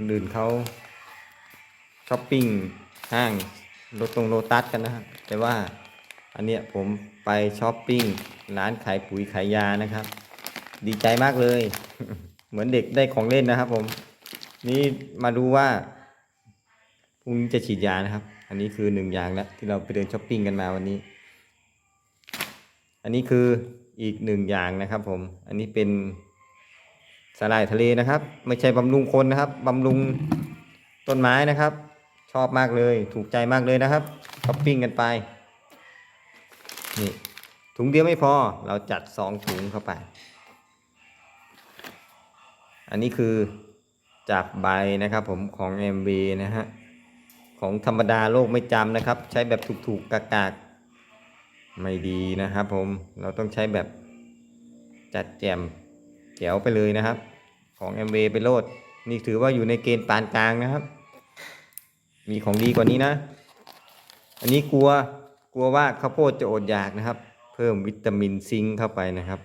คนอื่นเขาช้อปปิ้งห้างรถตรงโลตัสกันนะครับแต่ว่าอันเนี้ยผมไปช้อปปิ้งร้านขายปุ๋ยขายยานะครับ ดีใจมากเลย เหมือนเด็กได้ของเล่นนะครับ ผม นี่มาดูว่าพรุ่งนี้จะฉีดยานะครับ อันนี้คือหนึ่งอย่างแล้วที่เราไปเดินช้อปปิ้งกันมาวันนี้ อันนี้คืออีกหนึ่งอย่างนะครับ ผม อันนี้เป็น สาหร่ายทะเลนะครับ ไม่ใช่บำรุงคนนะครับบำรุงต้นไม้นะครับ ชอบมากเลยถูกใจมากเลยนะครับช้อปปิ้งกันไปนี่ถุงเดียวไม่พอเราจัดสองถุงเข้าไป อันนี้คือจากใบนะครับผมของ MV นะฮะของธรรมดาโลกไม่จำนะครับ ใช้แบบถูกๆกากๆไม่ดีนะครับผมเราต้องใช้แบบจัดแจม แจ๋วไปเลยนะครับ ของ MV ไปโลด นี่ถือว่าอยู่ในเกณฑ์ปานกลางนะครับ มีของดีกว่านี้นะ อันนี้กลัวกลัวว่าข้าวโพดจะอดอยากนะครับ เพิ่มวิตามินซิงเข้าไปนะครับ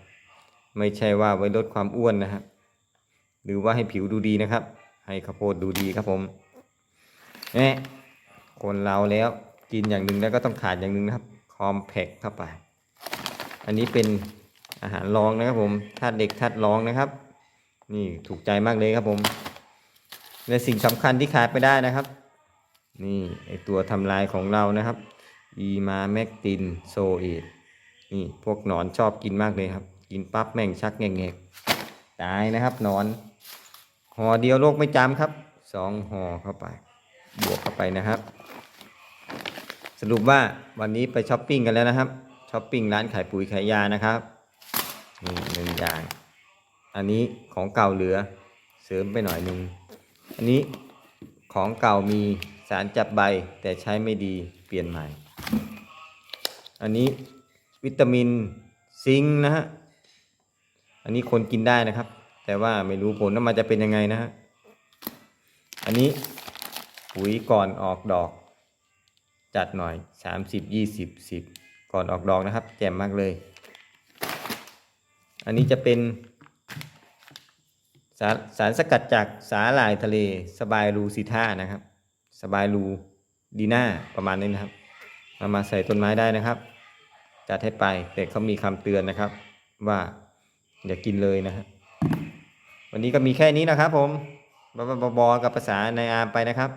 ไม่ใช่ว่าไว้ลดความอ้วนนะครับหรือว่าให้ผิวดูดีนะครับ ให้ข้าวโพดดูดีครับผมแน่คนเราแล้วกินอย่างหนึ่งแล้วก็ต้องขาดอย่างหนึ่งนะครับคอมแพคเข้าไป อันนี้เป็น อาหารรองนะครับผมธาตุเด็กธาตุรองนะครับ นี่ถูกใจมากเลยครับผมและสิ่งสำคัญที่ขาดไม่ได้นะครับ นี่ไอตัวทำลายของเรานะครับอีมาแมกตินโซเอตนี่พวกหนอนชอบกินมากเลยครับ กินปั๊บแม่งชักแงกๆตายนะครับหนอนห่อเดียวโรคไม่จำครับสองห่อเข้าไป บวกเข้าไปนะครับ สรุปว่าวันนี้ไปช้อปปิ้งกันแล้วนะครับช้อปปิ้งร้านขายปุ๋ยขายยานะครับ นี่หนึ่งอย่าง อันนี้ของเก่าเหลือเสริมไปหน่อยหนึ่งอันนี้ของเก่ามีสารจับใบแต่ใช้ไม่ดีเปลี่ยนใหม่ อันนี้วิตามินซิงค์นะฮะ อันนี้คนกินได้นะครับ แต่ว่าไม่รู้ผลว่ามันจะเป็นยังไงนะฮะ อันนี้ปุ๋ยก่อนออกดอก จัดหน่อย 30 20 10 ก่อนออกดอกนะครับ แจ่มมากเลย อันนี้จะเป็นสารสารสกัดจากสาหร่ายทะเลสบายรูซิท่านะครับ สบายรูดีน่าประมาณนี้นะครับเอามาใส่ต้นไม้ได้นะครับ จัดให้ไปแต่เขามีคำเตือนนะครับ ว่าอย่ากินเลยนะครับวันนี้ก็มีแค่นี้นะครับ ผมบบบกับภาษาในอาร์มไปนะครับ